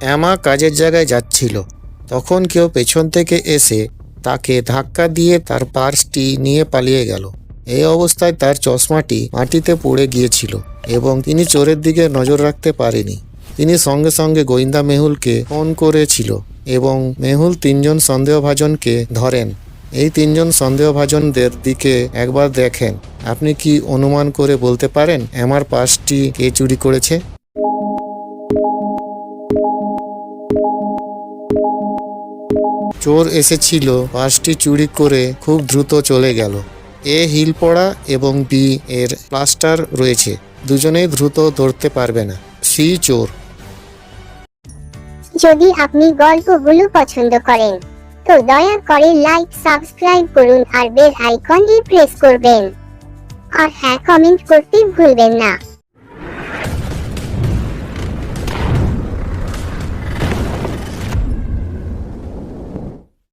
Emma কাজের জায়গায় যাচ্ছিল। তখন কেউ পেছন থেকে এসে তাকে ধাক্কা দিয়ে তার পার্সটি নিয়ে পালিয়ে গেল। এই অবস্থায় তার চশমাটি মাটিতে পড়ে গিয়েছিল এবং তিনি চোরের দিকে নজর রাখতে পারেনি। তিনি সঙ্গে সঙ্গে গোয়েন্দা মেহুলকে ফোন করেছিল এবং মেহুল তিনজন সন্দেহভাজনকে ধরেন। এই তিনজন সন্দেহভাজনদের দিকে একবার দেখেন। আপনি কি অনুমান করে বলতে পারেন আমার পার্সটি কে চুরি করেছে? চোর এসেছিল পার্সটি চুরি করে খুব দ্রুত চলে গেল। এ হিল পড়া এবং বি এর প্লাস্টার রয়েছে। দুজনেই দ্রুত ধরতে পারবে না। সি চোর। যদি আপনি গল্পগুলো পছন্দ করেন, তো দয়া করে লাইক, সাবস্ক্রাইব করুন আর বেল আইকনটি প্রেস করবেন। আর হ্যাঁ কমেন্ট করতে ভুলবেন না।